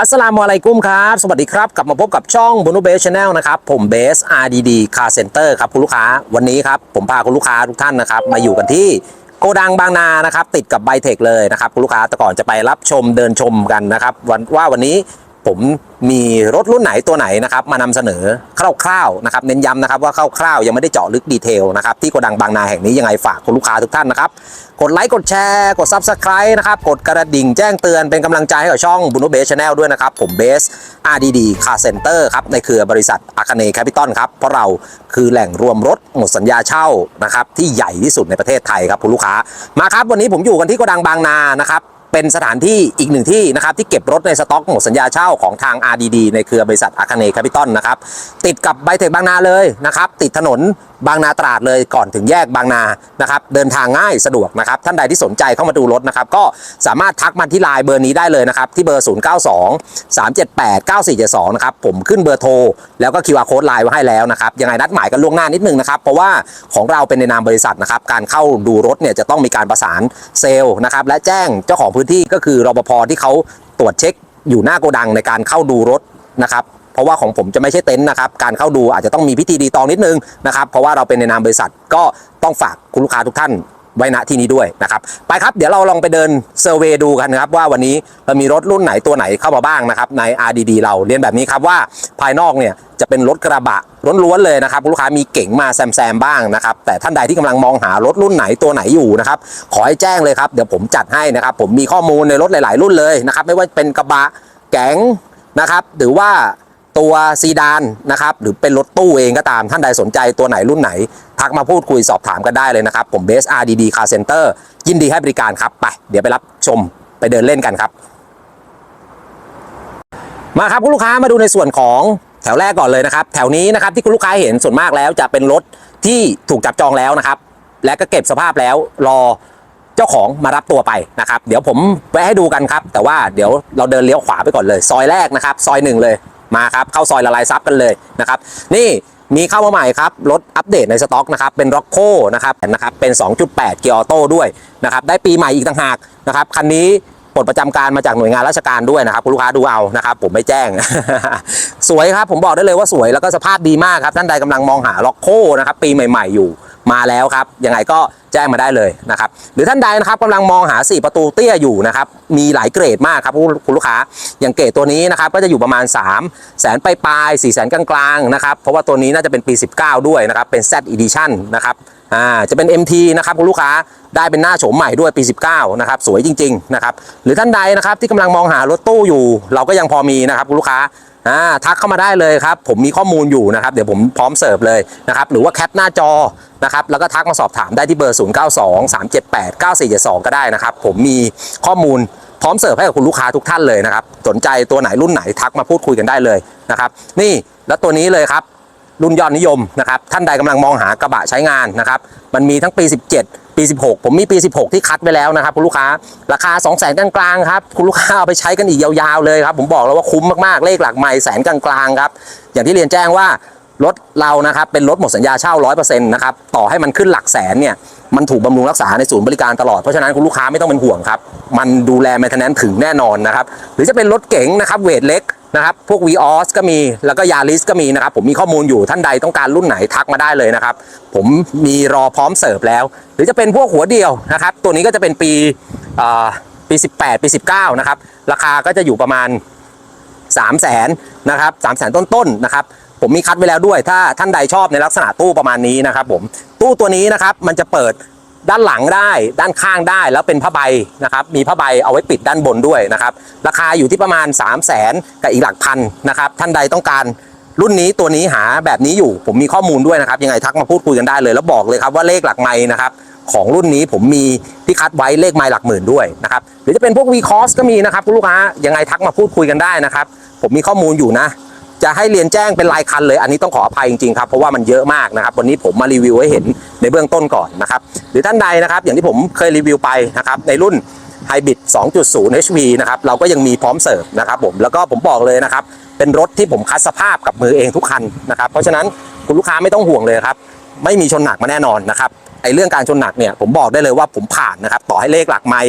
อัสสลามุอะลัยกุมครับ สวัสดีครับ กลับมาพบกับช่องบนูเบสชาแนลนะครับ ผมเบส RDD Car Center ครับ คุณลูกค้าวันนี้ครับ ผมพาคุณลูกค้าทุกท่านนะครับ มาอยู่กันที่โกดังบางนานะครับ ติดกับไบเทคเลยนะครับ คุณลูกค้าแต่ก่อนจะไปรับชมเดินชมกันนะครับวันว่าวันนี้ ผมมีรถรุ่นไหนตัวไหนนะครับมานำเสนอคร่าวๆนะครับเน้นย้ำนะครับว่าคร่าวๆยังไม่ได้เจาะลึกดีเทลนะครับที่โกดังบางนาแห่งนี้ยังไงฝากคุณลูกค้าทุกท่านนะครับกดไลค์กดแชร์กด Subscribe นะครับกดกระดิ่งแจ้งเตือนเป็นกำลังใจให้กับช่องบุนโนเบสชาแนลด้วยนะครับ ผมเบส RDD Car Center ครับในเครือบริษัทอาคาเนแคปิตอลครับเพราะเราคือแหล่งรวมรถหมดสัญญาเช่านะครับที่ใหญ่ที่สุดในประเทศไทยครับคุณลูกค้ามาครับวันนี้ผมอยู่กันที่โกดังบางนานะครับ เป็นสถานที่อีกหนึ่งที่นะครับที่เก็บรถในสต็อกหมดสัญญาเช่าของทาง RDD ในเครือบริษัทอาคาเนแคปิตอลนะครับติดกับไบเทคบางนาเลยนะครับติดถนนบางนาตราดเลยก่อนถึงแยกบางนานะครับเดินทางง่ายสะดวกนะครับท่านใดที่สนใจเข้ามาดูรถนะครับก็สามารถทักมาที่ไลน์เบอร์นี้ได้เลยนะครับที่เบอร์ 092 378 9472นะครับผมขึ้นเบอร์โทร แล้วก็ QR code ไลน์ไว้ให้แล้วนะครับยังไงนัดหมายกันล่วงหน้านิดนึงนะครับเพราะว่าของเราเป็นในนามบริษัทนะครับการเข้าดูรถเนี่ยจะต้องมีการประสานเซลล์นะครับและแจ้งเจ้าของพื้นที่ก็คือรปภที่เขาตรวจเช็คอยู่หน้าโกดังในการเข้าดูรถนะครับเพราะว่าของผมจะไม่ใช่เต็นท์นะครับการเข้าดูอาจจะต้องมีพิธีดีตองนิดนึงนะครับเพราะว่าเราเป็นในนามบริษัทก็ต้องฝากคุณลูกค้าทุกท่าน ไว้ณที่นี้ด้วยนะครับไปครับเดี๋ยวเราลองไปเดินเซอร์เวย์ดูกันนะครับว่าวันนี้เรามีรถรุ่นไหนตัวไหนเข้ามาบ้างนะครับใน RDD เราเรียนแบบนี้ครับว่าภายนอกเนี่ยจะเป็นรถกระบะล้วนๆเลยนะครับลูกค้ามีเก๋งมาแซมๆบ้างนะครับแต่ท่านใดที่กำลังมองหารถรุ่นไหนตัวไหนอยู่นะครับขอให้แจ้งเลยครับเดี๋ยวผมจัดให้นะครับผมมีข้อมูลในรถหลาย ๆ รุ่นเลยนะครับไม่ว่าเป็นกระบะแก๋งนะครับหรือว่า ตัวซีดานนะครับหรือเป็นรถตู้เองก็ตามท่านใดสนใจตัวไหนรุ่นไหน ทักมาพูดคุยสอบถามกันได้เลยนะครับ ผมเบส RDD Car Center ยินดีให้บริการครับ ไป เดี๋ยวไปรับชมไปเดินเล่นกันครับ มาครับคุณลูกค้ามาดูในส่วนของแถวแรกก่อนเลยนะครับ แถวนี้นะครับที่คุณลูกค้าเห็นส่วนมากแล้วจะเป็นรถที่ถูกจับจองแล้วนะครับ และก็เก็บสภาพแล้วรอเจ้าของมารับตัวไปนะครับ เดี๋ยวผมแวะให้ดูกันครับ แต่ว่าเดี๋ยวเราเดินเลี้ยวขวาไปก่อนเลย ซอยแรกนะครับ ซอยหนึ่งเลย มาครับเข้าซอยละลายซับกันเลยนะครับนี่มีเข้ามาใหม่ครับรถอัปเดตในสต็อกนะครับเป็นร็อกโคนะครับนะครับเป็น 2.8 เกียร์ออโต้ด้วยนะครับได้ปีใหม่อีกต่างหากนะครับคันนี้ปลดประจำการมาจากหน่วยงานราชการด้วยนะครับคุณลูกค้าดูเอานะครับผมไม่แจ้ง สวยครับผมบอกได้เลยว่าสวยแล้วก็สภาพดีมากครับท่านใดกำลังมองหาล็อกโคนะครับปีใหม่ ๆอยู่มาแล้วครับยังไงก็แจ้งมาได้เลยนะครับหรือท่านใดนะครับกำลังมองหา 4 ประตูเตี้ยอยู่นะครับมีหลายเกรดมากครับคุณลูกค้าอย่างเกรดตัวนี้นะครับก็จะอยู่ประมาณ3แสนปลายปลาย4แสนกลางๆนะครับเพราะว่าตัวนี้น่าจะเป็นปี 19 ด้วยนะครับเป็น Z Edition นะครับอ่าจะเป็น MT นะครับคุณลูกค้าได้เป็นหน้าโฉมใหม่ด้วยปี 19 นะครับ สวยจริง ๆ นะครับ หรือท่านใดนะครับที่กำลังมองหารถตู้อยู่ เราก็ยังพอมีนะครับคุณลูกค้าอ่าทักเข้ามาได้เลยครับ ผมมีข้อมูลอยู่นะครับ เดี๋ยวผมพร้อมเสิร์ฟเลยนะครับ หรือว่าแคปหน้าจอนะครับ แล้วก็ทักมาสอบถามได้ที่เบอร์ 0 9 2 3 7 8 9 4 7 2 ก็ได้นะครับ ผมมีข้อมูลพร้อมเสิร์ฟให้กับคุณลูกค้าทุกท่านเลยนะครับ สนใจตัวไหนรุ่นไหนทักมาพูดคุยกันได้เลยนะครับ นี่แล้วตัวนี้เลยครับ รุ่นยอดนิยมนะครับท่านใดกำลังมองหากระบะใช้งานนะครับมันมีทั้งปี 17 ปี 16 ผมมีปี 16 ที่คัดไว้แล้วนะครับคุณลูกค้าราคา 2 0 0 0 0 0กลางๆครับคุณลูกค้าเอาไปใช้กันอีกยาวๆเลยครับผมบอกแล้วว่าคุ้มมากๆเลขหลักใหม่แสนกลางๆครับอย่างที่เรียนแจ้งว่ารถเรานะครับเป็นรถหมดสัญญาเช่า100%นะครับต่อให้มันขึ้นหลักแสนเนี่ยมันถูกบำรุงรักษาในศูนย์บริการตลอด เพราะฉะนั้นคุณลูกค้าไม่ต้องเป็นห่วงครับ มันดูแลแมนเทนแนนถึงแน่นอนนะครับ หรือจะเป็นรถเก๋งนะครับเวทเล็ก นะครับ พวก v ีออสก็มีแล้วก็ยาริสก็มีนะครับ ผมมีข้อมูลอยู่ท่านใดต้องการรุ่นไหนทักมาได้เลยนะครับ ผมมีรอพร้อมเสิร์ฟแล้ว หรือจะเป็นพวกหัวเดียวนะครับ ตัวนี้ก็จะเป็นปีอ่อปี 18 ปี 19 นะครับ ราคาก็จะอยู่ประมาณ 3 0 0แสนนะครับ3 0 0แสนต้นๆนะครับ ผมมีคัดไว้แล้วด้วย ถ้าท่านใดชอบในลักษณะตู้ประมาณนี้นะครับผมตู้ตัวนี้นะครับมันจะเปิด ด้านหลังได้ด้านข้างได้แล้วเป็นผ้าใบนะครับมีผ้าใบเอาไว้ปิดด้านบนด้วยนะครับราคาอยู่ที่ประมาณ 3 0 0แสนกับอีกหลักพันนะครับท่านใดต้องการรุ่นนี้ตัวนี้หาแบบนี้อยู่ผมมีข้อมูลด้วยนะครับ ยังไงทักมาพูดคุยกันได้เลย แล้วบอกเลยครับว่าเลขหลักไม้นะครับของรุ่นนี้ผมมีที่คัดไว้เลขไม้หลักหมื่นด้วยนะครับหรือจะเป็นพวก v c o s ก็มีนะครับคุณลูกค้ายังไงทักมาพูดคุยกันได้นะครับ ผมมีข้อมูลอยู่นะ จะให้เรียนแจ้งเป็นรายคันเลย อันนี้ต้องขออภัยจริงๆครับเพราะว่ามันเยอะมากนะครับ วันนี้ผมมารีวิวให้เห็นในเบื้องต้นก่อนนะครับ หรือท่านใดนะครับ อย่างที่ผมเคยรีวิวไปนะครับในรุ่น Hybrid 2.0 HV นะครับ เราก็ยังมีพร้อมเสิร์ฟนะครับผม แล้วก็ผมบอกเลยนะครับ เป็นรถที่ผมคัดสภาพกับมือเองทุกคันนะครับ เพราะฉะนั้นคุณลูกค้าไม่ต้องห่วงเลยครับ ไม่มีชนหนักมาแน่นอนนะครับ ไอ้เรื่องการชนหนักเนี่ยผมบอกได้เลยว่าผมผ่านนะครับ ต่อให้เลขหลักไม้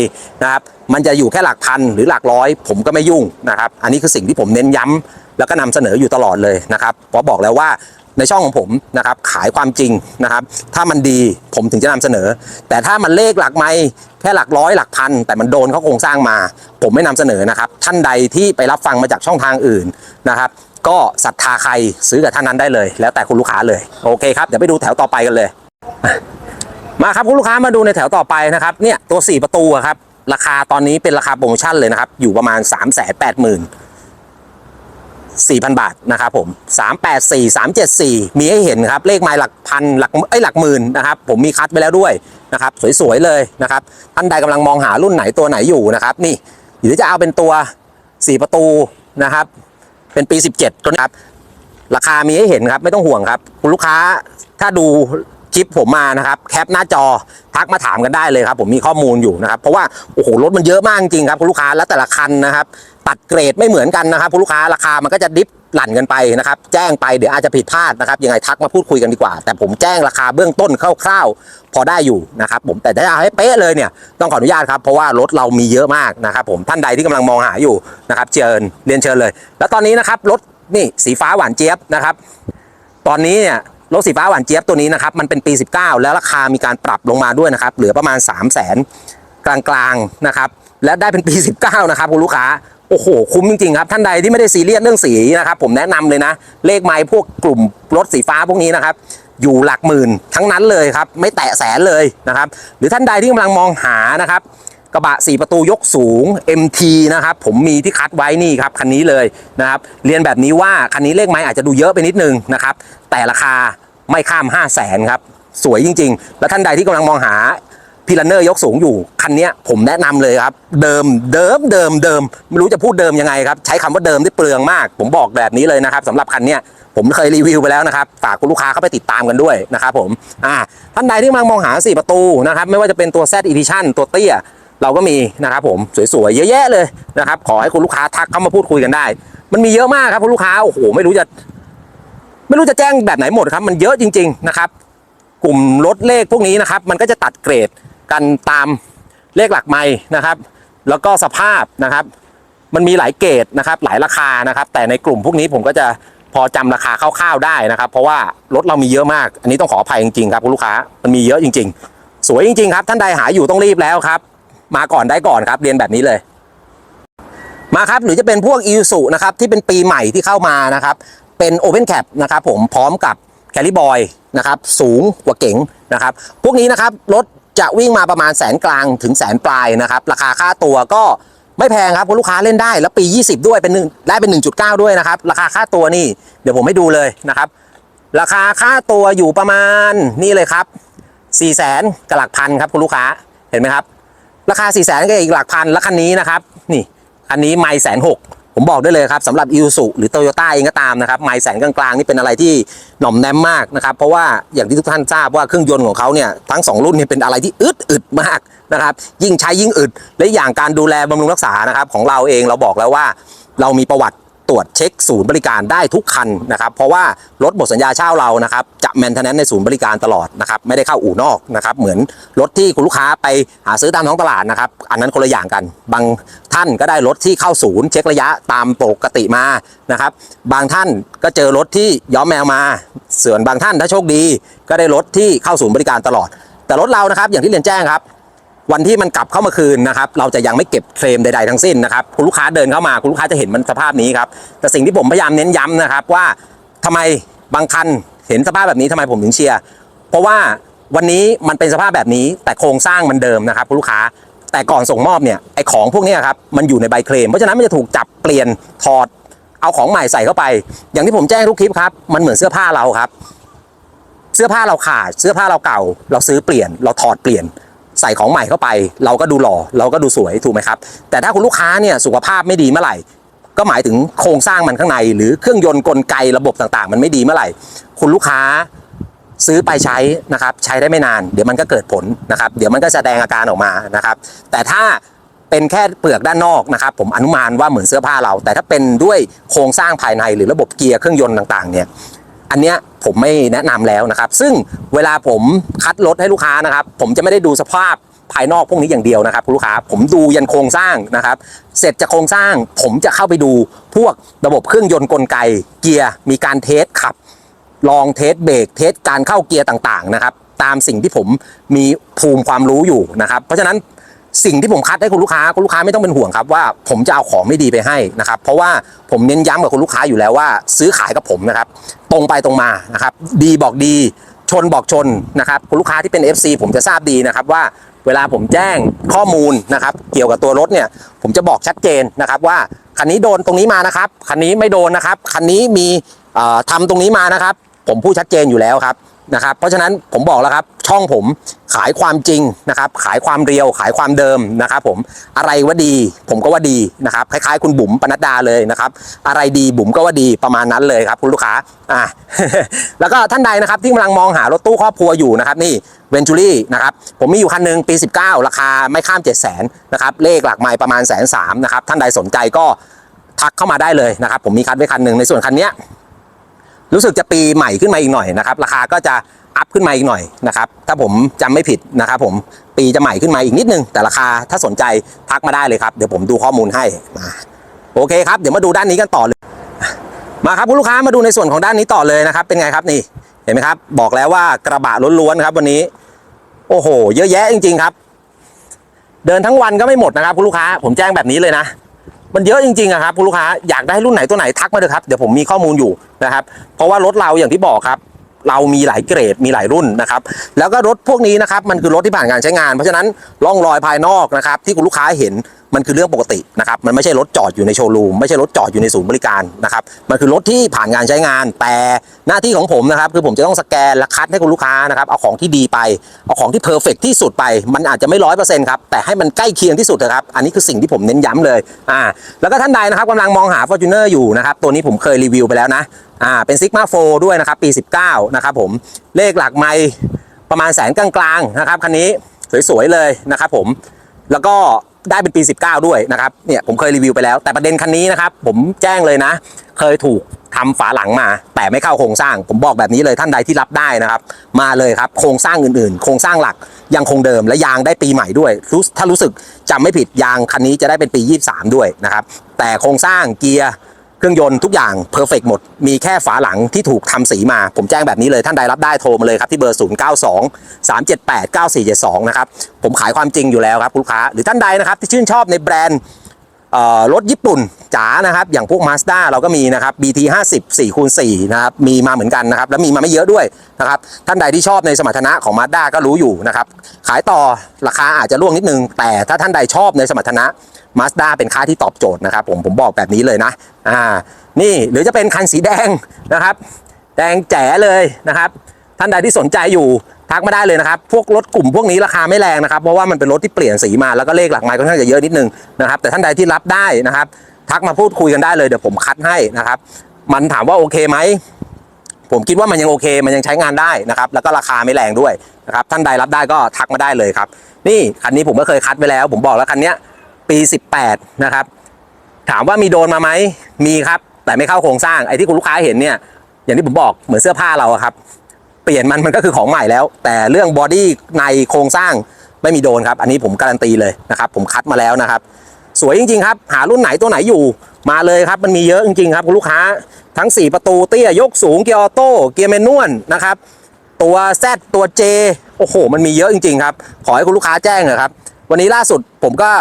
นะครับ มันจะอยู่แค่หลักพันหรือหลักร้อย ผมก็ไม่ยุ่งนะครับ อันนี้คือสิ่งที่ผมเน้นย้ำ แล้วก็นำเสนออยู่ตลอดเลยนะครับเพราะบอกแล้วว่าในช่องของผมนะครับขายความจริงนะครับ ถ้ามันดีผมถึงจะนำเสนอ แต่ถ้ามันเลขหลักไม้แค่หลักร้อยหลักพัน แต่มันโดนเขาโครงสร้างมา ผมไม่นำเสนอนะครับ ท่านใดที่ไปรับฟังมาจากช่องทางอื่นนะครับ ก็ศรัทธาใครซื้อกับท่านนั้นได้เลย แล้วแต่คุณลูกค้าเลยโอเคครับเดี๋ยวไปดูแถวต่อไปกันเลย มาครับคุณลูกค้ามาดูในแถวต่อไปนะครับเนี่ยตัว 4 ประตูครับราคาตอนนี้เป็นราคาโปรโมชั่นเลยนะครับอยู่ประมาณ 3 8 0 0 0 0 4,000 บาทนะครับผม 384 374 มีให้เห็นครับ เลขไม้หลักพันหลักเอ้หลักหมื่นนะครับ ผมมีคัดไว้แล้วด้วยนะครับ สวยๆเลยนะครับ ท่านใดกำลังมองหารุ่นไหนตัวไหนอยู่นะครับ นี่หรือจะเอาเป็นตัว 4 ประตูนะครับ เป็นปี 17ตัวนี้ครับ ราคามีให้เห็นครับ ไม่ต้องห่วงครับ คุณลูกค้าถ้าดูคลิปผมมานะครับ แคปหน้าจอทักมาถามกันได้เลยครับ ผมมีข้อมูลอยู่นะครับ เพราะว่าโอ้โหรถมันเยอะมากจริงครับคุณลูกค้าแล้วแต่ละคันนะครับ ตัดเกรดไม่เหมือนกันนะครับคุณลูกค้าราคามันก็จะดิฟหลั่นกันไปนะครับ แจ้งไปเดี๋ยวอาจจะผิดพลาดนะครับยังไงทักมาพูดคุยกันดีกว่า แต่ผมแจ้งราคาเบื้องต้นคร่าวๆพอได้อยู่นะครับผมแต่ถ้าจะเอาให้เป๊ะเลยเนี่ยต้องขออนุญาตครับเพราะว่ารถเรามีเยอะมากนะครับผมท่านใดที่กำลังมองหาอยู่นะครับเชิญเรียนเชิญเลย แล้วตอนนี้นะครับรถนี่สีฟ้าหวานเจี๊ยบนะครับ ตอนนี้เนี่ยรถสีฟ้าหวานเจี๊ยบตัวนี้นะครับมันเป็นปี 19 แล้วราคามีการปรับลงมาด้วยนะครับเหลือประมาณ 3 0 0แสนกลางๆนะครับและได้เป็นปี 19 นะครับคุณลูกค้า โอ้โห คุ้มจริงๆครับ ท่านใดที่ไม่ได้ซีเรียสเรื่องสีนะครับ ผมแนะนำเลยนะ เลขไม้พวกกลุ่มรถสีฟ้าพวกนี้นะครับ อยู่หลักหมื่นทั้งนั้นเลยครับ ไม่แตะแสนเลยนะครับ หรือท่านใดที่กำลังมองหานะครับกระบะ 4 ประตูยกสูง MT นะครับ ผมมีที่คัดไว้นี่ครับ คันนี้เลยนะครับ เรียนแบบนี้ว่า คันนี้เลขไม้อาจจะดูเยอะไปนิดนึงนะครับ แต่ราคาไม่ข้าม 5 0 0แสนครับ สวยจริง ๆ แล้วท่านใดที่กำลังมองหา พิลันเนอร์ยกสูงอยู่ คันนี้ผมแนะนำเลยครับ เดิมเดิมเดิมเดิมไม่รู้จะพูดเดิมยังไงครับ ใช้คำว่าเดิมที่เปลืองมาก ผมบอกแบบนี้เลยนะครับสำหรับคันนี้ผมเคยรีวิวไปแล้วนะครับ ฝากคุณลูกค้าเข้าไปติดตามกันด้วยนะครับผมอ่าท่านใดที่กำลังมองหา 4 ประตูนะครับ ไม่ว่าจะเป็นตัว Z Edition ตัวเตี้ย เราก็มีนะครับผมสวยๆ เยอะแยะเลยนะครับ ขอให้คุณลูกค้าทักเข้ามาพูดคุยกันได้ มันมีเยอะมากครับคุณลูกค้าโอ้โหไม่รู้จะ ไม่รู้จะแจ้งแบบไหนหมดครับ มันเยอะจริง ๆ นะครับ กลุ่มรถเลขพวกนี้นะครับ มันก็จะตัดเกรด กันตามเลขหลักไม้นะครับ แล้วก็สภาพนะครับ มันมีหลายเกรดนะครับ หลายราคานะครับ แต่ในกลุ่มพวกนี้ผมก็จะพอจำราคาคร่าวๆได้นะครับ เพราะว่ารถเรามีเยอะมาก อันนี้ต้องขออภัยจริงๆครับคุณลูกค้ามันมีเยอะจริง ๆ สวยจริง ๆ ครับ ท่านใดหาอยู่ต้องรีบแล้วครับ มาก่อนได้ก่อนครับ เรียนแบบนี้เลย มาครับหรือจะเป็นพวกอีซูนะครับที่เป็นปีใหม่ที่เข้ามานะครับ เป็นโอเพนแคปนะครับผมพร้อมกับแคลิบอยนะครับสูงกว่าเก๋งนะครับ พวกนี้นะครับรถ จะวิ่งมาประมาณแสนกลางถึงแสนปลายนะครับ ราคาค่าตัวก็ไม่แพงครับคุณลูกค้าเล่นได้แล้วปี 20 ด้วยเป็นหนึ่งได้เป็น 1.9 ด้วยนะครับ ราคาค่าตัวนี่เดี๋ยวผมให้ดูเลยนะครับ ราคาค่าตัวอยู่ประมาณนี่เลยครับ4 0 0แสนกับหลักพันครับคุณลูกค้าเห็นไหมครับ ราคา4 0 0แสนกับอีกหลักพันแล้วคันนี้นะครับ นี่คันนี้ไม่แสนหก ผมบอกได้เลยครับสำหรับอิ u สุหรือโตโยต้าเองก็ตามนะครับไม่แสนกลางๆนี่เป็นอะไรที่หน่อมแนมมากนะครับ เพราะว่าอย่างที่ทุกท่านทราบว่าเครื่องยนต์ของเขาเนี่ยทั้ง 2 รุ่นเนี่ยเป็นอะไรที่อึดอึดมากนะครับ ยิ่งใช้ยิ่งอึดและอย่างการดูแลบำรุงรักษานะครับของเราเองเราบอกแล้วว่าเรามีประวัติ ตรวจเช็คศูนย์บริการได้ทุกคันนะครับเพราะว่ารถหมดสัญญาเช่าเรานะครับจะแมนเทนแนนในศูนย์บริการตลอดนะครับไม่ได้เข้าอู่นอกนะครับเหมือนรถที่คุณลูกค้าไปหาซื้อตามท้องตลาดนะครับอันนั้นคนละอย่างกัน บางท่านก็ได้รถที่เข้าศูนย์เช็คระยะตามปกติมานะครับบางท่านก็เจอรถที่ย้อมแมวมาส่วนบางท่านถ้าโชคดี ก็ได้รถที่เข้าศูนย์บริการตลอด แต่รถเรานะครับอย่างที่เรียนแจ้งครับ วันที่มันกลับเข้ามาคืนนะครับเราจะยังไม่เก็บเคลมใดๆทั้งสิ้นนะครับคุณลูกค้าเดินเข้ามาคุณลูกค้าจะเห็นมันสภาพนี้ครับแต่สิ่งที่ผมพยายามเน้นย้ำนะครับว่าทำไมบางคันเห็นสภาพแบบนี้ทำไมผมถึงเชียร์เพราะว่าวันนี้มันเป็นสภาพแบบนี้ แต่โครงสร้างมันเดิมนะครับคุณลูกค้าแต่ก่อนส่งมอบเนี่ยไอของพวกนี้ครับมันอยู่ในใบเคลมเพราะฉะนั้นมันจะถูกจับเปลี่ยนถอดเอาของใหม่ใส่เข้าไป อย่างที่ผมแจ้งทุกคลิปครับมันเหมือนเสื้อผ้าเราครับ เสื้อผ้าเราขาดเสื้อผ้าเราเก่า เราซื้อเปลี่ยนเราถอดเปลี่ยน ใส่ของใหม่เข้าไป เราก็ดูหล่อเราก็ดูสวยถูกไหมครับ แต่ถ้าคุณลูกค้าเนี่ยสุขภาพไม่ดีเมื่อไหร่ ก็หมายถึงโครงสร้างมันข้างใน หรือเครื่องยนต์กลไกระบบต่างๆ มันไม่ดีเมื่อไหร่ คุณลูกค้าซื้อไปใช้นะครับใช้ได้ไม่นาน เดี๋ยวมันก็เกิดผลนะครับเดี๋ยวมันก็แสดงอาการออกมานะครับ แต่ถ้าเป็นแค่เปลือกด้านนอกนะครับ ผมอนุมานว่าเหมือนเสื้อผ้าเรา แต่ถ้าเป็นด้วยโครงสร้างภายในหรือระบบเกียร์เครื่องยนต์ต่างๆเนี่ย อันเนี้ยผมไม่แนะนำแล้วนะครับ ซึ่งเวลาผมคัดรถให้ลูกค้านะครับ ผมจะไม่ได้ดูสภาพภายนอกพวกนี้อย่างเดียวนะครับคุณลูกค้าผมดูยันโครงสร้างนะครับ เสร็จจากโครงสร้าง ผมจะเข้าไปดูพวกระบบเครื่องยนต์กลไก เกียร์มีการเทสขับ ลองเทสเบรกเทสการเข้าเกียร์ต่างๆนะครับ ตามสิ่งที่ผมมีภูมิความรู้อยู่นะครับ เพราะฉะนั้น สิ่งที่ผมคัดให้คุณลูกค้าคุณลูกค้าไม่ต้องเป็นห่วงครับว่าผมจะเอาของไม่ดีไปให้นะครับเพราะว่าผมเน้นย้ำกับคุณลูกค้าอยู่แล้วว่า ซื้อขายกับผมนะครับ ตรงไปตรงมานะครับ ดีบอกดี ชนบอกชนนะครับคุณลูกค้าที่เป็น FC ผมจะทราบดีนะครับว่าเวลาผมแจ้งข้อมูลนะครับ เกี่ยวกับตัวรถเนี่ย ผมจะบอกชัดเจนนะครับว่าคันนี้โดนตรงนี้มานะครับคันนี้ไม่โดนนะครับคันนี้มีเอ่อทำตรงนี้มานะครับ ผมพูดชัดเจนอยู่แล้วครับ นะครับเพราะฉะนั้นผมบอกแล้วครับช่องผมขายความจริงนะครับขายความเรียวขายความเดิมนะครับผมอะไรว่าดีผมก็ว่าดีนะครับคล้ายๆ คุณบุ๋มปนัดดาเลยนะครับอะไรดีบุ๋มก็ว่าดีประมาณนั้นเลยครับคุณลูกค้าอ่าแล้วก็ท่านใดนะครับที่กำลังมองหารถตู้ครอบครัวอยู่นะครับนี่เวนจูรี่นะครับผมมีอยู่คันหนึ่งปี 19 ราคาไม่ข้าม 7 0 0 0 0นนะครับเลขหลักไมล์ประมาณแสนสามนะครับท่านใดสนใจก็ทักเข้ามาได้เลยนะครับผมมีคันไว้คันหนึ่งในส่วนคันเนี้ย รู้สึกจะปีใหม่ขึ้นมาอีกหน่อยนะครับ ราคาก็จะอัพขึ้นมาอีกหน่อยนะครับ ถ้าผมจำไม่ผิดนะครับผมปีจะใหม่ขึ้นมาอีกนิดนึง แต่ราคาถ้าสนใจทักมาได้เลยครับ เดี๋ยวผมดูข้อมูลให้มาโอเคครับ เดี๋ยวมาดูด้านนี้กันต่อเลย มาครับคุณลูกค้ามาดูในส่วนของด้านนี้ต่อเลยนะครับ เป็นไงครับนี่เห็นไหมครับ บอกแล้วว่ากระบะล้วนๆครับ วันนี้ โอ้โห เยอะแยะจริง ๆ ครับ เดินทั้งวันก็ไม่หมดนะครับคุณลูกค้า ผมแจ้งแบบนี้เลยนะ มันเยอะจริงๆอะครับคุณลูกค้าอยากได้รุ่นไหนตัวไหนทักมาเลยครับเดี๋ยวผมมีข้อมูลอยู่นะครับ เพราะว่ารถเราอย่างที่บอกครับ เรามีหลายเกรดมีหลายรุ่นนะครับแล้วก็รถพวกนี้นะครับมันคือรถที่ผ่านการใช้งาน เพราะฉะนั้นร่องรอยภายนอกนะครับที่คุณลูกค้าเห็น มันคือเรื่องปกตินะครับมันไม่ใช่รถจอดอยู่ในโชว์รูมไม่ใช่รถจอดอยู่ในศูนย์บริการนะครับมันคือรถที่ผ่านการใช้งาน แต่หน้าที่ของผมนะครับคือผมจะต้องสแกนและคัดให้คุณลูกค้านะครับเอาของที่ดีไปเอาของที่เพอร์เฟกที่สุดไป มันอาจจะไม่ร้อยเปอร์เซ็นต์ครับแต่ให้มันใกล้เคียงที่สุดนะครับอันนี้คือสิ่งที่ผมเน้นย้ำเลยอ่าแล้วก็ท่านใดนะครับกำลังมองหา Fortuner อยู่นะครับตัวนี้ผมเคยรีวิวไปแล้วนะอ่าเป็น Sigma 4ด้วยนะครับปี 19นะครับผมเลขหลักไม่ประมาณแสนกลางๆนะครับคันนี้สวยๆเลยนะครับผมแล้วก็ ได้เป็นปี 19 ด้วยนะครับเนี่ยผมเคยรีวิวไปแล้ว แต่ประเด็นคันนี้นะครับผมแจ้งเลยนะ เคยถูกทำฝาหลังมา แต่ไม่เข้าโครงสร้าง ผมบอกแบบนี้เลยท่านใดที่รับได้นะครับ มาเลยครับโครงสร้างอื่นๆ โครงสร้างหลักยังคงเดิมและยางได้ปีใหม่ด้วยถ้ารู้สึกจำไม่ผิดยางคันนี้จะได้เป็นปี 23 ด้วยนะครับแต่โครงสร้างเกียร์ เครื่องยนต์ทุกอย่างเพอร์เฟกหมด มีแค่ฝาหลังที่ถูกทำสีมา ผมแจ้งแบบนี้เลย ท่านใดรับได้โทรมาเลยครับที่เบอร์ 0 9 2 3 7 8 9 4 7 2 นะครับ ผมขายความจริงอยู่แล้วครับลูกค้า หรือท่านใดนะครับที่ชื่นชอบในแบรนด์ รถญี่ปุ่นจ๋านะครับ อย่างพวก Mazda เราก็มีนะครับ BT 50 4คูณ4นะครับ มีมาเหมือนกันนะครับ แล้วมีมาไม่เยอะด้วยนะครับ ท่านใดที่ชอบในสมรรถนะของ Mazda ก็รู้อยู่นะครับ ขายต่อราคาอาจจะร่วงนิดนึง แต่ถ้าท่านใดชอบในสมรรถนะ Mazda เป็นค่าที่ตอบโจทย์นะครับ ผมผมบอกแบบนี้เลยนะ อ่า นี่หรือจะเป็นคันสีแดงนะครับ แดงแจ๋เลยนะครับ ท่านใดที่สนใจอยู่ ทักมาได้เลยนะครับ พวกรถกลุ่มพวกนี้ราคาไม่แรงนะครับ เพราะว่ามันเป็นรถที่เปลี่ยนสีมาแล้วก็เลขหลักไม้ค่อนข้างจะเยอะนิดนึงนะครับ แต่ท่านใดที่รับได้นะครับ ทักมาพูดคุยกันได้เลยเดี๋ยวผมคัดให้นะครับ มันถามว่าโอเคไหมผมคิดว่ามันยังโอเค มันยังใช้งานได้นะครับ แล้วก็ราคาไม่แรงด้วยนะครับ ท่านใดรับได้ก็ทักมาได้เลยครับ นี่คันนี้ผมก็เคยคัดไว้แล้ว ผมบอกแล้วคันนี้ปี 18 นะครับ ถามว่ามีโดนมาไหมมีครับ แต่ไม่เข้าโครงสร้างไอ้ที่คุณลูกค้าเห็นเนี่ย อย่างที่ผมบอกเหมือนเสื้อผ้าเราครับ เปลี่ยนมันมันก็คือของใหม่แล้ว แต่เรื่องบอดี้ในโครงสร้างไม่มีโดนครับ อันนี้ผมการันตีเลยนะครับผมคัดมาแล้วนะครับสวยจริงๆครับ หารุ่นไหนตัวไหนอยู่มาเลยครับ มันมีเยอะจริงๆครับคุณลูกค้าทั้ง 4 ประตูเตี้ยยกสูงเกียร์ออโต้เกียร์แมนนวลนะครับ ตัว Z ตัว J โอ้โห มันมีเยอะจริงๆครับ ขอให้คุณลูกค้าแจ้งเลยครับ วันนี้ล่าสุดผมก็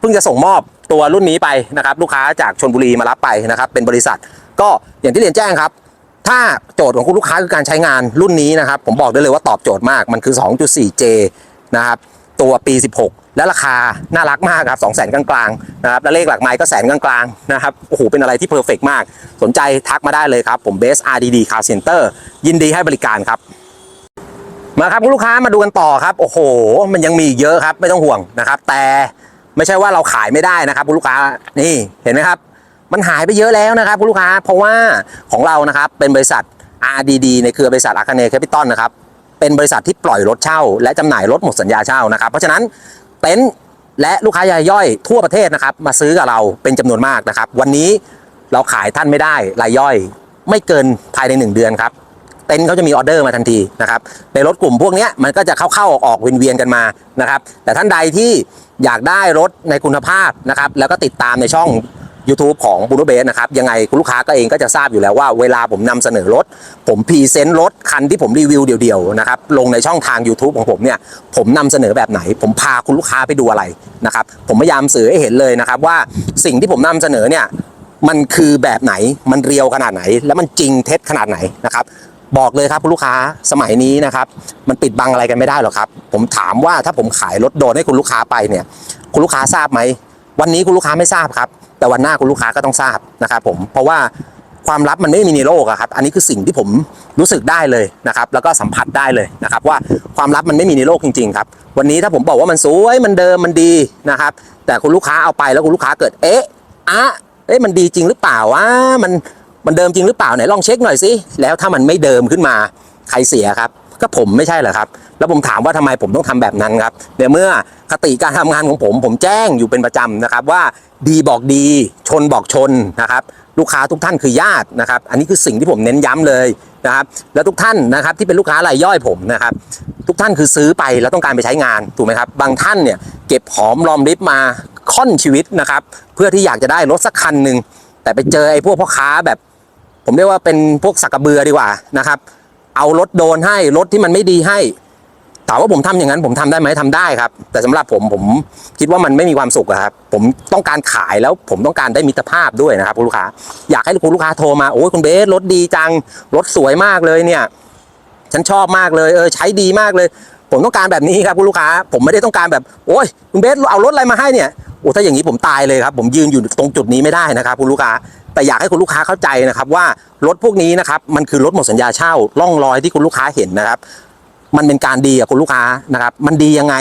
เพิ่งจะส่งมอบตัวรุ่นนี้ไปนะครับ ลูกค้าจากชนบุรีมารับไปนะครับ เป็นบริษัท ก็อย่างที่เรียนแจ้งครับ ถ้าโจทย์ของคุณลูกค้าคือการใช้งานรุ่นนี้นะครับ ผมบอกได้เลยว่าตอบโจทย์มากมันคือ 2.4J นะครับตัวปี 16 และราคาน่ารักมากครับ2 0 0 0 0 0กลางๆนะครับและเลขหลักไม้ก็แสนกลางๆนะครับโอ้โหเป็นอะไรที่เพอร์เฟกมาก สนใจทักมาได้เลยครับ ผมเบส RDD Car Center ยินดีให้บริการครับมาครับคุณลูกค้ามาดูกันต่อครับ โอ้โห มันยังมีเยอะครับไม่ต้องห่วงนะครับ แต่ไม่ใช่ว่าเราขายไม่ได้นะครับคุณลูกค้านี่เห็นไหมครับ มันหายไปเยอะแล้วนะครับคุณลูกค้า เพราะว่าของเรานะครับเป็นบริษัท RDD ในเครือบริษัทอาคเนแคปิตอลนะครับเป็นบริษัทที่ปล่อยรถเช่า และจำหน่ายรถหมดสัญญาเช่านะครับ เพราะฉะนั้นเต็นท์และลูกค้ารายย่อยทั่วประเทศนะครับมาซื้อกับเราเป็นจำนวนมากนะครับ วันนี้เราขายท่านไม่ได้รายย่อย ไม่เกินภายใน 1 เดือนครับเต็นท์เขาจะมีออเดอร์มาทันทีนะครับในรถกลุ่มพวกนี้มันก็จะเข้าๆออกๆเวียนๆกันมานะครับแต่ท่านใดที่อยากได้รถในคุณภาพนะครับแล้วก็ติดตามในช่อง YouTube ของบูโนเบสนะครับยังไงคุณลูกค้าก็เองก็จะทราบอยู่แล้วว่า เวลาผมนำเสนอรถ ผมพรีเซนต์รถคันที่ผมรีวิวเดี่ยวๆนะครับลงในช่องทาง YouTube ของผมเนี่ยผมนำเสนอแบบไหน ผมพาคุณลูกค้าไปดูอะไรนะครับผมพยายามสื่อให้เห็นเลยนะครับว่าสิ่งที่ผมนำเสนอเนี่ยมันคือแบบไหนมันเรียวขนาดไหน แล้วมันจริงเท็จขนาดไหนนะครับบอกเลยครับคุณลูกค้าสมัยนี้นะครับมันปิดบังอะไรกันไม่ได้หรอกครับ ผมถามว่าถ้าผมขายรถโดนให้คุณลูกค้าไปเนี่ยคุณลูกค้าทราบไหมวันนี้คุณลูกค้าไม่ทราบครับ แต่วันหน้าคุณลูกค้าก็ต้องทราบนะครับผมเพราะว่าความลับมันไม่มีในโลกอะครับอันนี้คือสิ่งที่ผมรู้สึกได้เลยนะครับแล้วก็สัมผัสได้เลยนะครับว่าความลับมันไม่มีในโลกจริงๆครับวันนี้ถ้าผมบอกว่ามันสวยมันเดิมมันดีนะครับแต่คุณลูกค้าเอาไปแล้วคุณลูกค้าเกิดเอ๊ะอะเอ๊ะมันดีจริงหรือเปล่าวะมันมันเดิมจริงหรือเปล่าไหนลองเช็คหน่อยสิแล้วถ้ามันไม่เดิมขึ้นมาใครเสียครับ ก็ผมไม่ใช่เหรอครับ แล้วผมถามว่าทำไมผมต้องทำแบบนั้นครับในเมื่อคติการทำงานของผม ผมแจ้งอยู่เป็นประจำนะครับว่าดีบอกดี ชนบอกชนนะครับ ลูกค้าทุกท่านคือญาตินะครับ อันนี้คือสิ่งที่ผมเน้นย้ำเลยนะครับ แล้วทุกท่านนะครับที่เป็นลูกค้ารายย่อยผมนะครับ ทุกท่านคือซื้อไปแล้วต้องการไปใช้งานถูกไหมครับ บางท่านเนี่ยเก็บหอมรอมริบมาค่อนชีวิตนะครับ เพื่อที่อยากจะได้รถสักคันหนึ่งแต่ไปเจอไอ้พวกพ่อค้าแบบ ผมเรียกว่าเป็นพวกสักกระเบือดีกว่านะครับ เอารถโดนให้รถที่มันไม่ดีให้ถามว่าผมทำอย่างนั้นผมทำได้ไหมทำได้ครับ แต่สำหรับผมผมคิดว่ามันไม่มีความสุขครับ ผมต้องการขายแล้วผมต้องการได้มิตรภาพด้วยนะครับคุณลูกค้า อยากให้คุณลูกค้าโทรมาโอ้ยคุณเบสรถดีจังรถสวยมากเลยเนี่ย ฉันชอบมากเลยเออใช้ดีมากเลย ผมต้องการแบบนี้ครับคุณลูกค้า ผมไม่ได้ต้องการแบบโอ้ยคุณเบสเอารถอะไรมาให้เนี่ยโอ้ถ้าอย่างนี้ผมตายเลยครับ ผมยืนอยู่ตรงจุดนี้ไม่ได้นะครับคุณลูกค้า แต่อยากให้คุณลูกค้าเข้าใจนะครับว่ารถพวกนี้นะครับมันคือรถหมดสัญญาเช่าล่องรอยที่คุณลูกค้าเห็นนะครับ มันเป็นการดีกับคุณลูกค้านะครับ มันดียังไง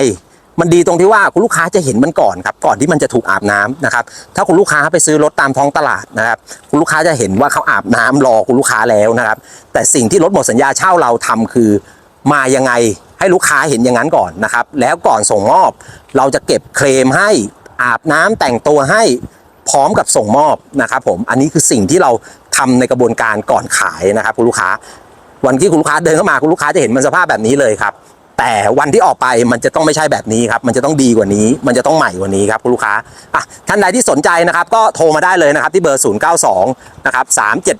มันดีตรงที่ว่าคุณลูกค้าจะเห็นมันก่อนครับก่อนที่มันจะถูกอาบน้ำนะครับ ถ้าคุณลูกค้าไปซื้อรถตามท้องตลาดนะครับ คุณลูกค้าจะเห็นว่าเขาอาบน้ำรอคุณลูกค้าแล้วนะครับ แต่สิ่งที่รถหมดสัญญาเช่าเราทำคือมายังไงให้ลูกค้าเห็นอย่างนั้นก่อนนะครับ แล้วก่อนส่งมอบ เราจะเก็บเคลมให้อาบน้ำแต่งตัวให้ พร้อมกับส่งมอบนะครับผมอันนี้คือสิ่งที่เราทำในกระบวนการก่อนขายนะครับคุณลูกค้า วันที่คุณลูกค้าเดินเข้ามาคุณลูกค้าจะเห็นมันสภาพแบบนี้เลยครับแต่วันที่ออกไปมันจะต้องไม่ใช่แบบนี้ครับ มันจะต้องดีกว่านี้ มันจะต้องใหม่กว่านี้ครับคุณลูกค้าอะท่านใดที่สนใจนะครับ ก็โทรมาได้เลยนะครับที่เบอร์ 092 นะครับ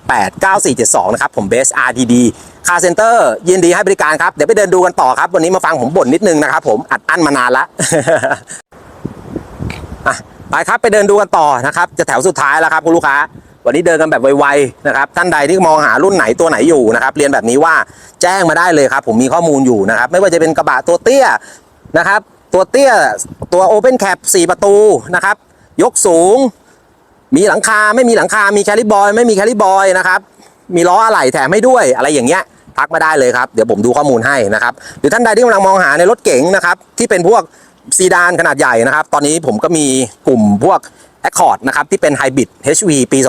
378 9472 นะครับ ผมเบส RTD คาเซ็นเตอร์ยินดีให้บริการครับ เดี๋ยวไปเดินดูกันต่อครับ วันนี้มาฟังผมบ่นนิดนึงนะครับผมอัดอั้นมานานละอะ ไปครับไปเดินดูกันต่อนะครับ จะแถวสุดท้ายแล้วครับคุณลูกค้า วันนี้เดินกันแบบไวๆนะครับท่านใดที่มองหารุ่นไหนตัวไหนอยู่นะครับ เรียนแบบนี้ว่าแจ้งมาได้เลยครับ ผมมีข้อมูลอยู่นะครับ ไม่ว่าจะเป็นกระบะตัวเตี้ยนะครับ ตัวเตี้ยตัวโอเพนแคป4ประตูนะครับ ยกสูง มีหลังคาไม่มีหลังคา มีแคลิบอยไม่มีแคลิบอยนะครับ มีล้ออะไหล่แถมให้ด้วยอะไรอย่างเงี้ยทักมาได้เลยครับ เดี๋ยวผมดูข้อมูลให้นะครับ หรือท่านใดที่กำลังมองหาในรถเก๋งนะครับ ที่เป็นพวก ซีดานขนาดใหญ่นะครับ ตอนนี้ผมก็มีกลุ่มพวก Accord นะครับที่เป็นไฮบริด HV ปี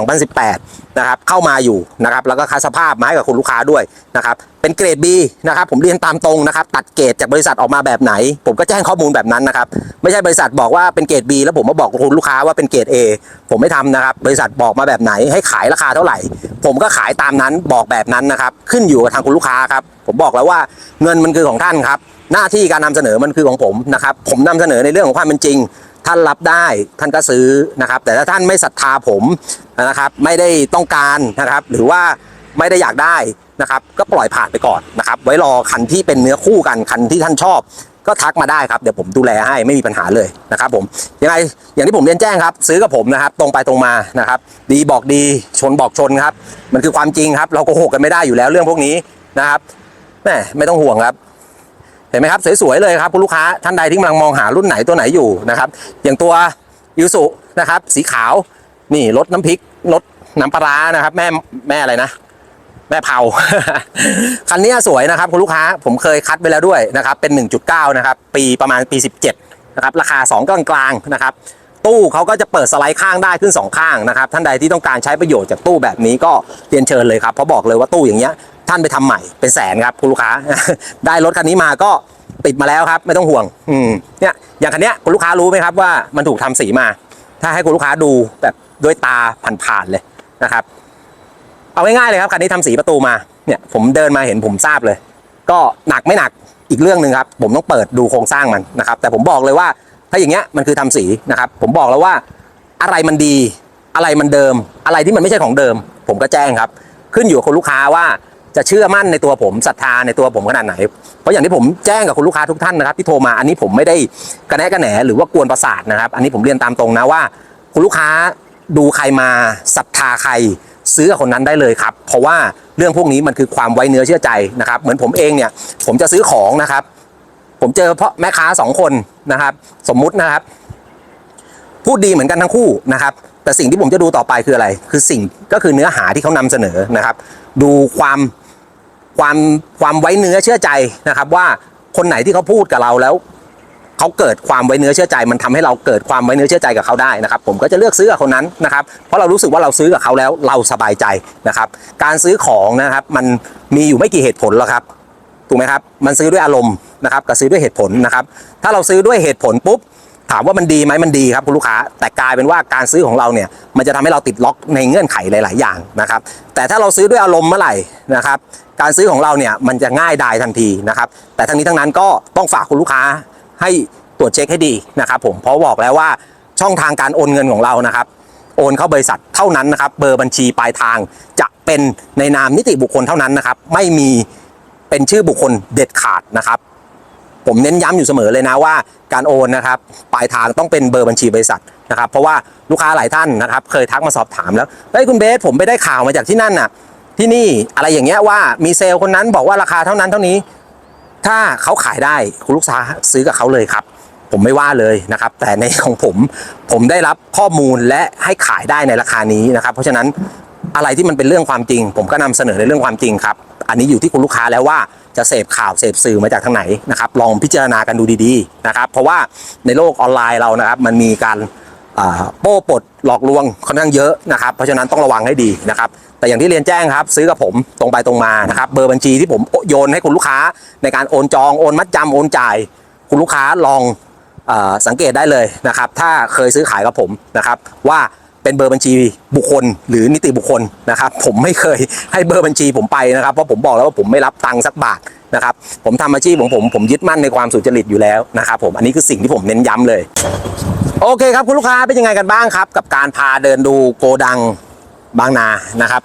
2018 นะครับเข้ามาอยู่นะครับแล้วก็คัดสภาพมาให้กับคุณลูกค้าด้วยนะครับเป็นเกรด B นะครับผมเรียนตามตรงนะครับตัดเกรดจากบริษัทออกมาแบบไหน ผมก็แจ้งข้อมูลแบบนั้นนะครับไม่ใช่บริษัทบอกว่าเป็นเกรด B แล้วผมมาบอกคุณลูกค้าว่าเป็นเกรด A ผมไม่ทำนะครับบริษัทบอกมาแบบไหนให้ขายราคาเท่าไหร่ ผมก็ขายตามนั้นบอกแบบนั้นนะครับขึ้นอยู่กับทางคุณลูกค้าครับผมบอกแล้วว่าเงินมันคือของท่านครับ หน้าที่การนำเสนอมันคือของผมนะครับ ผมนำเสนอในเรื่องของความเป็นจริง ท่านรับได้ท่านก็ซื้อนะครับ แต่ถ้าท่านไม่ศรัทธาผมนะครับ ไม่ได้ต้องการนะครับ หรือว่าไม่ได้อยากได้นะครับ ก็ปล่อยผ่านไปก่อนนะครับ ไว้รอคันที่เป็นเนื้อคู่กันคันที่ท่านชอบ ก็ทักมาได้ครับเดี๋ยวผมดูแลให้ไม่มีปัญหาเลยนะครับผมยังไงอย่างที่ผมเรียนแจ้งครับ ซื้อกับผมนะครับ ตรงไปตรงมานะครับ ดีบอกดีชนบอกชนครับ มันคือความจริงครับ เราโกหกกันไม่ได้อยู่แล้วเรื่องพวกนี้นะครับแม่ไม่ต้องห่วงครับ เห็นไหมครับสวยๆเลยครับคุณลูกค้าท่านใดที่กำลังมองหารุ่นไหนตัวไหนอยู่นะครับอย่างตัวยูสุนะครับสีขาวนี่รถน้ำพริกรถน้ำปลาร้านะครับ แม่แม่อะไรนะ แม่เผาคันนี้สวยนะครับคุณลูกค้าผมเคยคัดไปแล้วด้วยนะครับเป็น 1.9 นะครับ ปีประมาณปี 17นะครับราคา 2กลางๆนะครับ ตู้เขาก็จะเปิดสไลด์ข้างได้ขึ้น 2 ข้างนะครับ ท่านใดที่ต้องการใช้ประโยชน์จากตู้แบบนี้ก็เรียนเชิญเลยครับเพราะบอกเลยว่าตู้อย่างเงี้ยท่านไปทำใหม่เป็นแสนครับคุณลูกค้า ได้รถคันนี้มาก็ติดมาแล้วครับ ไม่ต้องห่วงอืมเนี่ยอย่างคันเนี้ยคุณลูกค้ารู้ไหมครับว่ามันถูกทำสีมา ถ้าให้คุณลูกค้าดูแบบด้วยตาผ่านๆเลยนะครับ เอาง่ายๆเลยครับคันนี้ทำสีประตูมาเนี่ยผมเดินมาเห็นผมทราบเลย ก็หนักไม่หนักอีกเรื่องหนึ่งครับ ผมต้องเปิดดูโครงสร้างมันนะครับ แต่ผมบอกเลยว่า ถ้าอย่างเงี้ยมันคือทำสีนะครับ ผมบอกแล้วว่าอะไรมันดี อะไรมันเดิม อะไรที่มันไม่ใช่ของเดิม ผมก็แจ้งครับ ขึ้นอยู่กับคนลูกค้าว่าจะเชื่อมั่นในตัวผมศรัทธาในตัวผมขนาดไหน เพราะอย่างที่ผมแจ้งกับคุณลูกค้าทุกท่านนะครับที่โทรมาอันนี้ผมไม่ได้กระแนะกระแหนหรือว่ากวนประสาทนะครับ อันนี้ผมเรียนตามตรงนะว่า คุณลูกค้าดูใครมาศรัทธาใครซื้อกับคนนั้นได้เลยครับ เพราะว่าเรื่องพวกนี้มันคือความไว้เนื้อเชื่อใจนะครับ เหมือนผมเองเนี่ยผมจะซื้อของนะครับ ผมเจอเพราะแม่ค้าสองคนนะครับ สมมุตินะครับ พูดดีเหมือนกันทั้งคู่นะครับ แต่สิ่งที่ผมจะดูต่อไปคืออะไร คือสิ่งก็คือเนื้อหาที่เขานำเสนอนะครับ ดูความความความไว้เนื้อเชื่อใจนะครับ ว่าคนไหนที่เขาพูดกับเราแล้วเขาเกิดความไว้เนื้อเชื่อใจ มันทำให้เราเกิดความไว้เนื้อเชื่อใจกับเขาได้นะครับ ผมก็จะเลือกซื้อกับคนนั้นนะครับ เพราะเรารู้สึกว่าเราซื้อกับเขาแล้วเราสบายใจนะครับ การซื้อของนะครับ มันมีอยู่ไม่กี่เหตุผลหรอกครับ ถูกไหมครับ มันซื้อด้วยอารมณ์นะครับกับซื้อด้วยเหตุผลนะครับ ถ้าเราซื้อด้วยเหตุผลปุ๊บถามว่ามันดีไหมมันดีครับคุณลูกค้า แต่กลายเป็นว่าการซื้อของเราเนี่ยมันจะทำให้เราติดล็อกในเงื่อนไขหลาย ๆ อย่างนะครับ แต่ถ้าเราซื้อด้วยอารมณ์เมื่อไหร่นะครับการซื้อของเราเนี่ยมันจะง่ายดายทันทีนะครับแต่ทั้งนี้ทั้งนั้นก็ต้องฝากคุณลูกค้าให้ตรวจเช็คให้ดีนะครับผมเพราะบอกแล้วว่าช่องทางการโอนเงินของเรานะครับ โอนเข้าบริษัทเท่านั้นนะครับ เบอร์บัญชีปลายทางจะเป็นในนามนิติบุคคลเท่านั้นนะครับ ไม่มี เป็นชื่อบุคคลเด็ดขาดนะครับ ผมเน้นย้ำอยู่เสมอเลยนะว่าการโอนนะครับปลายทางต้องเป็นเบอร์บัญชีบริษัทนะครับเพราะว่าลูกค้าหลายท่านนะครับ เคยทักมาสอบถามแล้วเฮ้ยคุณเบสผมไปได้ข่าวมาจากที่นั่นน่ะ ที่นี่อะไรอย่างเงี้ยว่ามีเซลล์คนนั้นบอกว่าราคาเท่านั้นเท่านี้ ถ้าเขาขายได้คุณลูกค้าซื้อกับเขาเลยครับผมไม่ว่าเลยนะครับ แต่ในของผมผมได้รับข้อมูลและให้ขายได้ในราคานี้นะครับ เพราะฉะนั้นอะไรที่มันเป็นเรื่องความจริง ผมก็นำเสนอในเรื่องความจริงครับ อันนี้อยู่ที่คุณลูกค้าแล้วว่าจะเสพข่าวเสพสื่อมาจากทางไหนนะครับลองพิจารณากันดูดีๆนะครับเพราะว่าในโลกออนไลน์เรานะครับมันมีการโป้ปดหลอกลวงค่อนข้างเยอะนะครับเพราะฉะนั้นต้องระวังให้ดีนะครับแต่อย่างที่เรียนแจ้งครับ ซื้อกับผมตรงไปตรงมานะครับเบอร์บัญชีที่ผมโยนให้คุณลูกค้า ในการโอนจองโอนมัดจำโอนจ่าย คุณลูกค้าลองอสังเกตได้เลยนะครับถ้าเคยซื้อขายกับผมนะครับว่า เป็นเบอร์บัญชีบุคคล หรือนิติบุคคลนะครับ ผมไม่เคยให้เบอร์บัญชีผมไปนะครับเพราะผมบอกแล้วว่าผมไม่รับตังค์สักบาทนะครับ ผมทำอาชีพของผมผมยึดมั่นในความสุจริตอยู่แล้วนะครับผมอันนี้คือสิ่งที่ผมเน้นย้ำเลย โอเคครับคุณลูกค้าเป็นยังไงกันบ้างครับ กับการพาเดินดูโกดังบางนานะครับ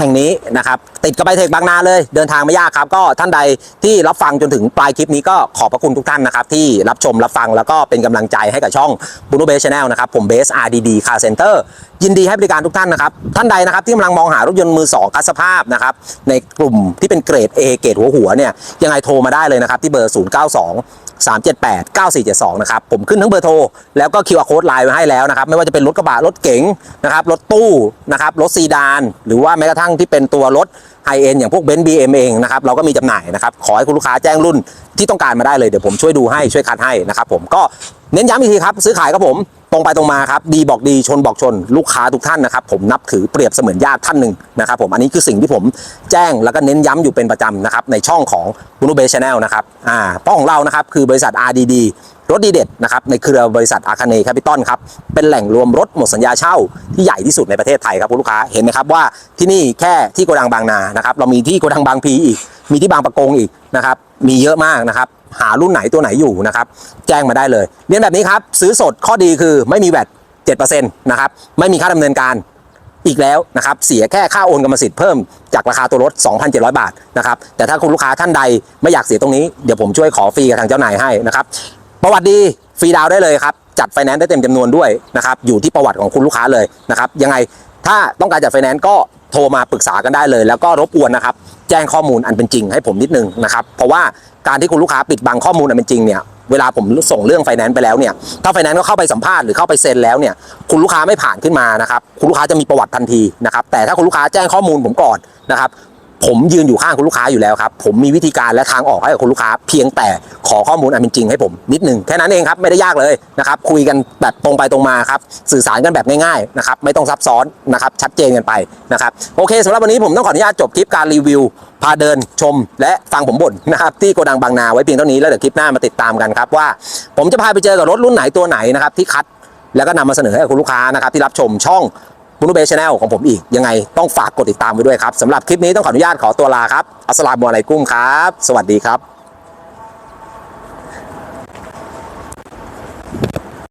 แห่งนี้นะครับติดกับไบเทคบางนาเลย เดินทางไม่ยากครับ ก็ท่านใดที่รับฟังจนถึงปลายคลิปนี้ก็ขอบพระคุณทุกท่านนะครับ ที่รับชมรับฟังแล้วก็เป็นกำลังใจให้กับช่องบูโนเบสชาแนลนะครับ ผมเบส RDD Car Center ยินดีให้บริการทุกท่านนะครับท่านใดนะครับที่กำลังมองหารถยนต์มือสองคัสภาพนะครับในกลุ่มที่เป็นเกรด A เกรดหัวหัวๆเนี่ยยังไงโทรมาได้เลยนะครับที่เบอร์ 092 378 9472 นะครับ ผมขึ้นทั้งเบอร์โทร แล้วก็ QR code ไลน์ไว้ให้แล้วนะครับ ไม่ว่าจะเป็นรถกระบะ รถเก๋งนะครับ รถตู้นะครับ รถซีดาน หรือว่าแม้กระทั่งที่เป็นตัวรถไฮเอ็นอย่างพวกเบนซ์บีเอ็มเองนะครับเราก็มีจำหน่ายนะครับขอให้คุณลูกค้าแจ้งรุ่นที่ต้องการมาได้เลยเดี๋ยวผมช่วยดูให้ช่วยคัดให้นะครับผมก็เน้นย้ำอีกทีครับซื้อขายครับผมตรงไปตรงมาครับดีบอกดีชนบอกชน ลูกค้าทุกท่านนะครับผมนับถือเปรียบเสมือนญาติท่านหนึ่งนะครับผมอันนี้คือสิ่งที่ผมแจ้งแล้วก็เน้นย้ำอยู่เป็นประจำนะครับในช่องของบุนุเบชแนลนะครับอ่าเพราะของเรานะครับคือบริษัท RDD รถดีเด็ดนะครับในเครือบริษัทอาคาเนแคปิตอลครับเป็นแหล่งรวมรถหมดสัญญาเช่าที่ใหญ่ที่สุดในประเทศไทยครับคุณลูกค้าเห็นไหมครับว่าที่นี่แค่ที่โกดังบางนานะครับเรามีที่โกดังบางพีอีก มีที่บางประกงอีกนะครับมีเยอะมากนะครับหารุ่นไหนตัวไหนอยู่นะครับแจ้งมาได้เลยเรียนแบบนี้ครับซื้อสดข้อดีคือไม่มีแวด7%นะครับไม่มีค่าดำเนินการอีกแล้วนะครับเสียแค่ค่าโอนกรรมสิทธิ์เพิ่มจากราคาตัวรถ 2,700 บาทนะครับแต่ถ้าคุณลูกค้าท่านใดไม่อยากเสียตรงนี้เดี๋ยวผมช่วยขอฟรีกับทางเจ้านายให้นะครับ ประวัติดีฟรีดาวได้เลยครับ จัดไฟแนนซ์ได้เต็มจำนวนด้วยนะครับ อยู่ที่ประวัติของคุณลูกค้าเลยนะครับ ยังไงถ้าต้องการจัดไฟแนนซ์ก็โทรมาปรึกษากันได้เลย แล้วก็รบกวนนะครับ แจ้งข้อมูลอันเป็นจริงให้ผมนิดนึงนะครับ เพราะว่าการที่คุณลูกค้าปิดบังข้อมูลอันเป็นจริงเนี่ยเวลาผมส่งเรื่องไฟแนนซ์ไปแล้วเนี่ย ถ้าไฟแนนซ์ก็เข้าไปสัมภาษณ์หรือเข้าไปเซ็นแล้วเนี่ย คุณลูกค้าไม่ผ่านขึ้นมานะครับ คุณลูกค้าจะมีประวัติทันทีนะครับ แต่ถ้าคุณลูกค้าแจ้งข้อมูลผมก่อนนะครับ ผมยืนอยู่ข้างคุณลูกค้าอยู่แล้วครับผมมีวิธีการและทางออกให้กับคุณลูกค้า เพียงแต่ขอข้อมูลอันเป็นจริงให้ผมนิดนึงแค่นั้นเองครับไม่ได้ยากเลยนะครับคุยกันแบบตรงไปตรงมาครับสื่อสารกันแบบง่ายๆนะครับไม่ต้องซับซ้อนนะครับชัดเจนกันไปนะครับโอเคสำหรับวันนี้ผมต้องขออนุญาตจบคลิปการรีวิว พาเดินชม และฟังผมบ่นนะครับที่โกดังบางนาไว้เพียงเท่านี้แล้วเดี๋ยวคลิปหน้ามาติดตามกันครับว่า ผมจะพาไปเจอกับรถรุ่นไหนตัวไหนนะครับที่คัดแล้วก็นำมาเสนอให้กับคุณลูกค้านะครับที่รับชมช่อง บุนุเบชแนลของผมอีก ยังไงต้องฝากกดติดตามไว้ด้วยครับสำหรับคลิปนี้ต้องขออนุญาตขอตัวลาครับอัสลามุอะลัยกุ้มครับ สวัสดีครับ